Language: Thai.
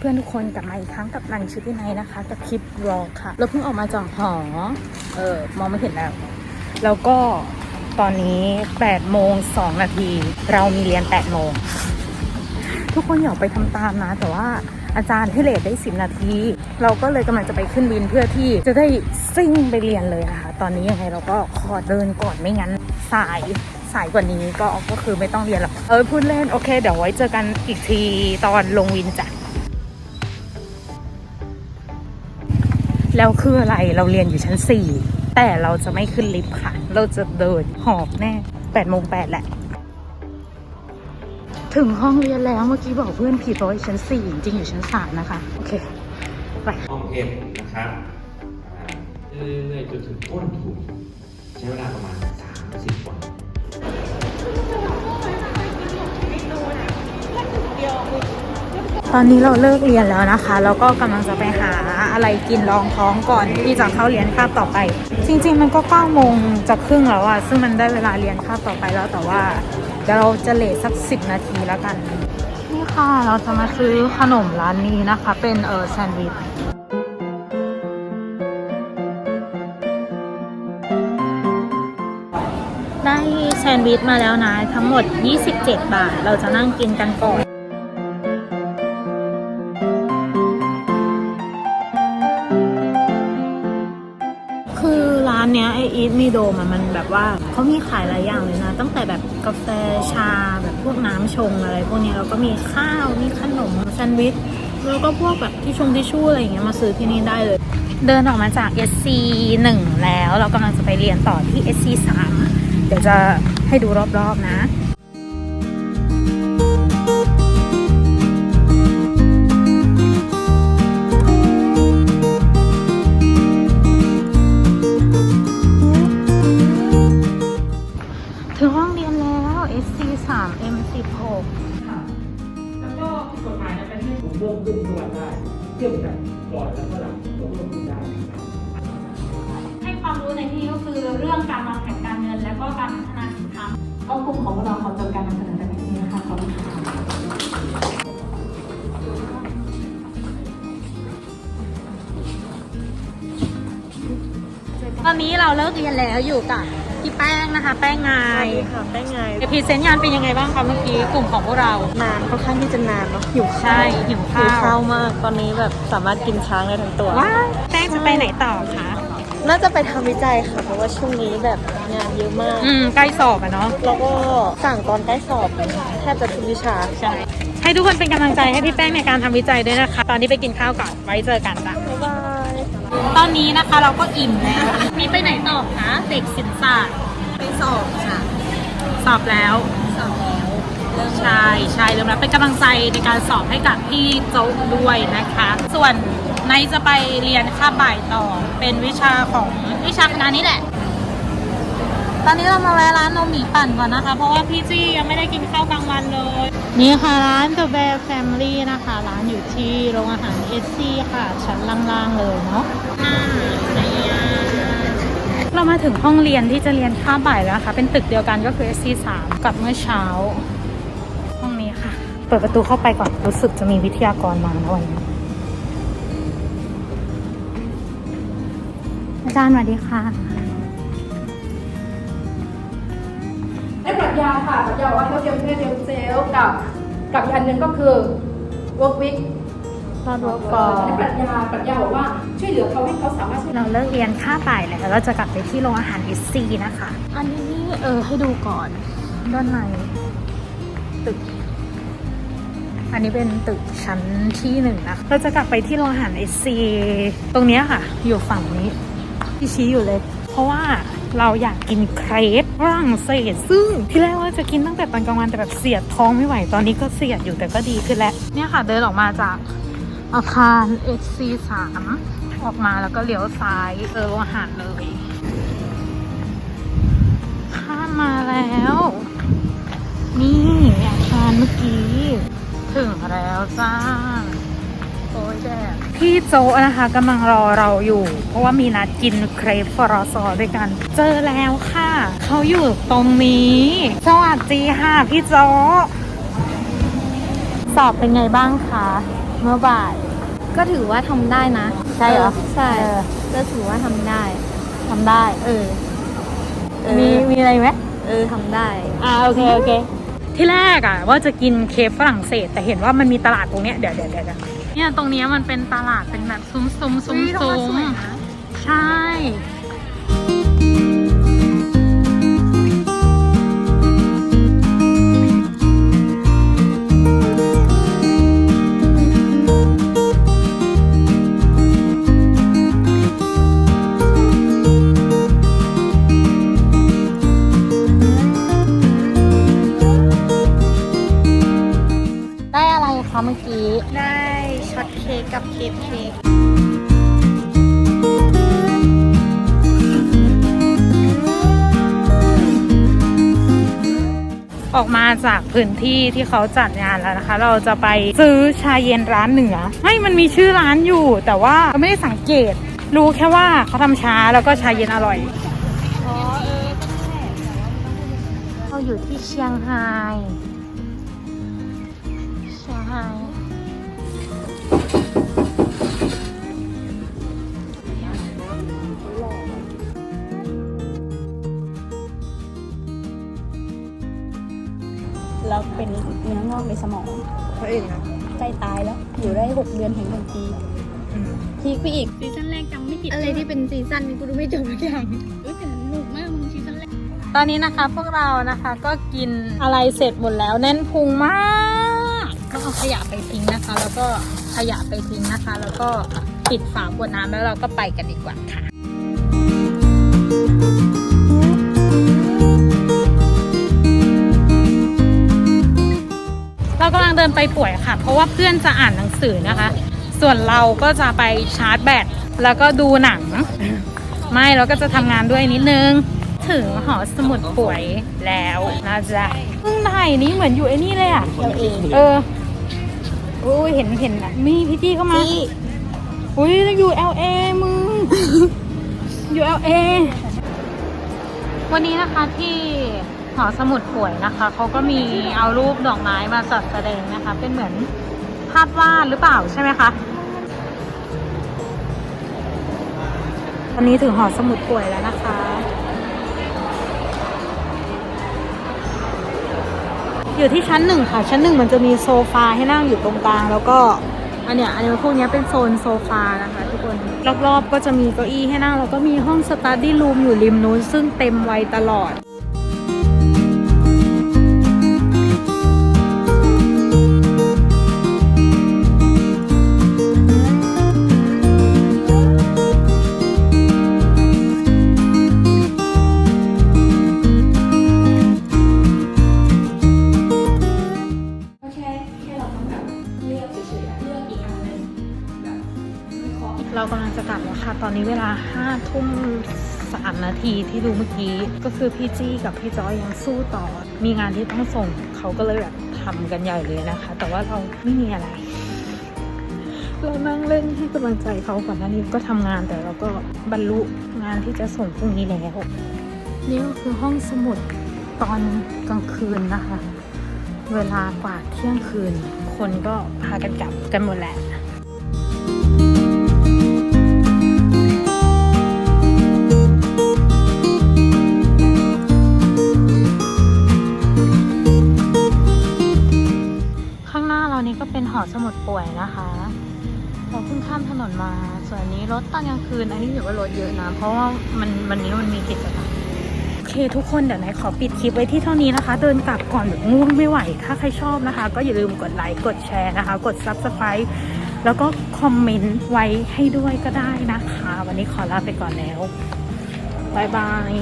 เพื่อนๆทุกคนกลับมาอีกครั้งกับรันชุดที่ไหนนะคะกับคลิปวอค่ะ เราเพิ่งออกมาจากหอ เออมองไม่เห็นแล้ว แล้วก็ตอนนี้8โมง2นาที เรามีเรียน8โมง ทุกคนอย่าไปทำตามนะ แต่ว่าอาจารย์ให้เลทได้ 10 นาที เราก็เลยกำลังจะไปขึ้นวินเพื่อที่จะได้ซิ่งไปเรียนเลยนะคะ ตอนนี้ยังไงเราก็ขอเดินก่อนไม่งั้นสายสายกว่านี้ก็ก็คือไม่ต้องเรียนหรอก เออพูดเล่น โอเค เดี๋ยวไว้เจอกันอีกทีตอนลงวินจ้ะ แล้วคืออะไรเราเรียนอยู่ชั้น 4 แต่เราจะไม่ขึ้นลิฟต์ค่ะ เราจะเดินหอบแน่8โมง8แหละ ถึงห้องเรียนแล้วเมื่อกี้บอกเพื่อนผิดเพราะชั้น 4 จริงอยู่ชั้น 3 นะคะ โอเค ไป ห้องเอ็มนะครับเรื่อยๆจนถึงก้นถุงใช้เวลาประมาณ 30วัน ตอนนี้เราเลิกเรียนแล้วนะคะ แล้วก็กำลังจะไปหาอะไรกินรองท้องก่อนที่จะเข้าเรียนคาบต่อไป จริง ๆ มันก็9โมงจะครึ่งแล้วอะซึ่งมันได้เวลาเรียนคาบต่อไปแล้วแต่ว่าเดี๋ยวเราจะเลทสัก10นาทีแล้วกัน นี่ค่ะเราจะมาซื้อขนมร้านนี้นะคะ เป็นเออแซนด์วิชได้แซนด์วิชมาแล้วนะ ทั้งหมด 27 บาท เราจะนั่งกินกันก่อน เนี้ยไออีทมีโดมอะมันแบบว่าเขามีขายหลายอย่างเลยนะ ตั้งแต่แบบกาแฟชาแบบพวกน้ำชงอะไร พวกนี้แล้วก็มีข้าวมีขนมแซนด์วิชแล้วก็พวกแบบที่ชงที่ชู่อะไรอย่างเงี้ยมาซื้อที่นี่ได้เลย เดินออกมาจาก SC 1 แล้วเรากำลังจะไปเรียนต่อที่ SC 3เดี๋ยวจะให้ดูรอบๆนะ 16 แล้วก็ผิดกฎหมายในประเทศผมเริ่มขึ้นทุกวันได้เทียบกับก่อนแล้วก็หลังก็เริ่มขึ้นได้นะครับให้ความรู้ในที่นี้ก็คือเรื่องการวางแผนการเงิน และก็การพัฒนาสินค้าก็กลุ่มของเราขอจบการนำเสนอแต่เพียงเท่านี้นะคะขอบคุณค่ะตอนนี้เราเลิกเรียนแล้วอยู่กับ พี่แป้งนะคะ แป้งไงสวัสดีค่ะได้ไงพรีเซนต์งานเป็นยังไงบ้างคะเมื่อกี้กลุ่มของพวกเรา นานค่อนข้างที่จะนานเนาะหิวใช่หิวข้าวหิวข้าวมาก ตอนนี้แบบสามารถกินช้างได้ทั้งตัว ว้าวแป้งจะไปไหนต่อคะน่าจะไปทำวิจัยค่ะ เพราะว่าช่วงนี้แบบงานเยอะมาก อืมใกล้สอบอะเนาะแล้วก็สั่งตอนใกล้สอบแทบจะทุกวิชา ใช่ให้ทุกคนเป็นกำลังใจให้พี่แป้งในการทำวิจัยด้วยนะคะ ตอนนี้ไปกินข้าวก่อนไว้เจอกันจ้ะบ๊ายบาย ตอนนี้นะคะเราก็อิ่มแล้วมีไปไหนต่อคะเด็กศิลปศาสตร์ไปสอบค่ะ สอบแล้วสอบแล้วใช่ใช่เริ่มแล้วเป็นกำลังใจในการสอบให้กับพี่โจ๊กด้วยนะคะ ส่วนในจะไปเรียนค่าบบ่ายต่อเป็นวิชาของวิชาคณะนี้แหละ ตอนนี้เรามาแวะร้านนมหมีปั่นก่อนนะคะ เพราะว่าพี่จี้ยังไม่ได้กินข้าวกลางวันเลย นี่ค่ะร้าน The Bear Family นะคะ ร้านอยู่ที่โรงอาหารเอซีค่ะ ชั้นล่างๆเลยเนาะเรามาถึงห้องเรียนที่จะเรียนค่าบบ่ายแล้วนะคะเป็นตึกเดียวกันก็คือ SC3 กับเมื่อเช้า ห้องนี้ค่ะ เปิดประตูเข้าไปก่อน รู้สึกจะมีวิทยากรมานะวันนี้อาจารย์สวัสดีค่ะ ได้ปรัชญาค่ะปรัชญาว่าเขาเตรียมเพศเตรียมเซลล์กับกับอีกอันหนึ่งก็คือ work week รอดวอเอฟออร์ได้ปรัชญาปรัชญาบอกว่าช่วยเหลือเขาให้เขาสามารถช่วยเราเลิกเรียนค่าบ่ายแล้วเราจะกลับไปที่โรงอาหาร SC นะคะ อันนี้เออให้ดูก่อนด้านในตึก อันนี้เป็นตึกชั้นที่หนึ่งนะคะเราจะกลับไปที่โรงอาหาร SC ตรงเนี้ยค่ะ อยู่ฝั่งนี้ที่ชี้อยู่เลย เพราะว่า เราอยากกินเครปฝรั่งเศสซึ่งที่แรกว่าจะกินตั้งแต่ตอนกลางวันแต่แบบเสียดท้องไม่ไหวตอนนี้ก็เสียดอยู่แต่ก็ดีขึ้นแล้วเนี่ยค่ะเดินออกมาจากอาคาร HC 3 ออกมาแล้วก็เลี้ยวซ้ายเออโรงอาหารเลยข้ามมาแล้ว นี่อาคารเมื่อกี้ ถึงแล้วจ้า พี่โจนะคะกำลังรอเราอยู่ เพราะว่ามีนัดกินเครปฟรอซอด้วยกัน เจอแล้วค่ะ เขาอยู่ตรงนี้สวัสดีค่ะพี่โจสอบเป็นไงบ้างคะเมื่อบ่าย ก็ถือว่าทำได้นะใช่เหรอใช่เออ ก็ถือว่าทำได้ ทำได้ เออเออมีมีอะไรไหม เออทำได้ อ่าโอเค โอเค ที่แรกอะ ว่าจะกินเคฟฝรั่งเศส แต่เห็นว่ามันมีตลาดตรงเนี้ยเดี๋ยวเดี๋ยวเดี๋ยว เดี๋ยวเนี่ยตรงเนี้ยมันเป็นตลาดเป็นแบบซุ้มซุ้มซุ้มซุ้มใช่ ตเค้กกับเคปเค้กออกมาจากพื้นที่ที่เขาจัดงานแล้วนะคะ เราจะไปซื้อชาเย็นร้านเหนือไม่มันมีชื่อร้านอยู่ แต่ว่าเราไม่ได้สังเกต รู้แค่ว่าเขาทำชาแล้วก็ชาเย็นอร่อยเราอยู่ที่เชียงไฮ้เแล้วเป็นเนื้องอกในสมองเพราะอื่นนะใกล้ตายแล้ว อยู่ได้หกเดือนถึงหนึ่งปีอืมพีคไปอีกซีซั่นแรกจำไม่ผิดอะไรที่เป็นซีซั่นนี่กูดูไม่จบทุกอย่างเอ้ยแต่สนุกมากมึงซีซั่นแรกตอนนี้นะคะพวกเรานะคะก็กินอะไรเสร็จหมดแล้วแน่นพุงมากก็เอาขยะไปทิ้งนะคะ แล้วก็ขยะไปทิ้งนะคะ แล้วก็ปิดฝาขวดน้ำแล้วเราก็ไปกันดีกว่าค่ะ เรากำลังเดินไปป่วยค่ะ เพราะว่าเพื่อนจะอ่านหนังสือนะคะ ส่วนเราก็จะไปชาร์จแบตแล้วก็ดูหนัง ไม่เราก็จะทำงานด้วยนิดนึง ถึงหอสมุดป่วยแล้วนะจ๊ะเพิ่งถ่ายนี้เหมือนอยู่ไอ้นี่เลยอะเอออุ้ยเห็นเห็นอะมีพี่จี้เข้ามาอุ้ยอยู่ LA มึง อยู่ LA วันนี้นะคะที่ หอสมุดป่วยนะคะเขาก็มีเอารูปดอกไม้มาจัดแสดงนะคะ เป็นเหมือนภาพวาดหรือเปล่าใช่ไหมคะวันนี้ถึงหอสมุดป่วยแล้วนะคะอยู่ที่ชั้นหนึ่งค่ะ ชั้นหนึ่งมันจะมีโซฟาให้นั่งอยู่ตรงกลาง แล้วก็อันเนี้ยอันนี้พวกเนี้ยเป็นโซนโซฟานะคะ ทุกคนรอบๆก็จะมีเก้าอี้ให้นั่ง แล้วก็มีห้องสตาร์ดี้รูมอยู่ริมนู้นซึ่งเต็มไว้ตลอด ตอนนี้เวลาห้าทุ่มสามนาทีที่ดูเมื่อกี้ ก็คือพี่จี้กับพี่จอยยังสู้ต่อ มีงานที่ต้องส่งเขาก็เลยแบบทำกันใหญ่เลยนะคะ แต่ว่าเราไม่มีอะไร เรานั่งเล่นให้กำลังใจเขาก่อนหน้านี้ก็ทำงานแต่เราก็บรรลุงานที่จะส่งพรุ่งนี้แล้วนี่ก็คือห้องสมุดตอนกลางคืนนะคะ เวลากว่าเที่ยงคืน คนก็พากันกลับกันหมดแหละ ถือว่ารถเยอะนะ เพราะว่ามันวันนี้มันมีกิจกรรมโอเคทุกคนเดี๋ยวนายขอปิดคลิปไว้ที่เท่านี้นะคะ เดินกลับก่อนแบบง่วงไม่ไหว ถ้าใครชอบนะคะ ก็อย่าลืมกดไลค์กดแชร์นะคะ กด Subscribe แล้วก็คอมเมนต์ไว้ให้ด้วยก็ได้นะคะ วันนี้ขอลาไปก่อนแล้วบ๊ายบาย